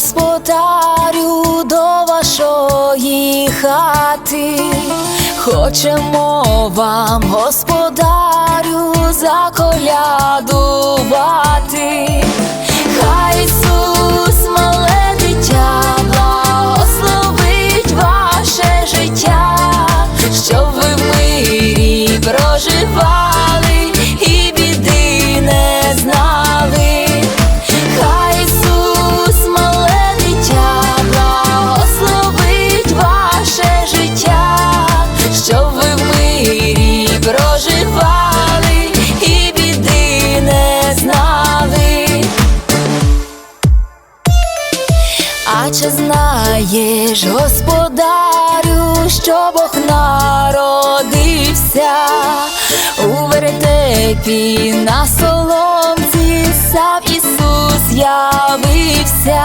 господарю до вашої хати, хочемо вам, господарю, заколядувати. чи знаєш, господарю, що Бог народився у веретепі на соломці сам Ісус явився.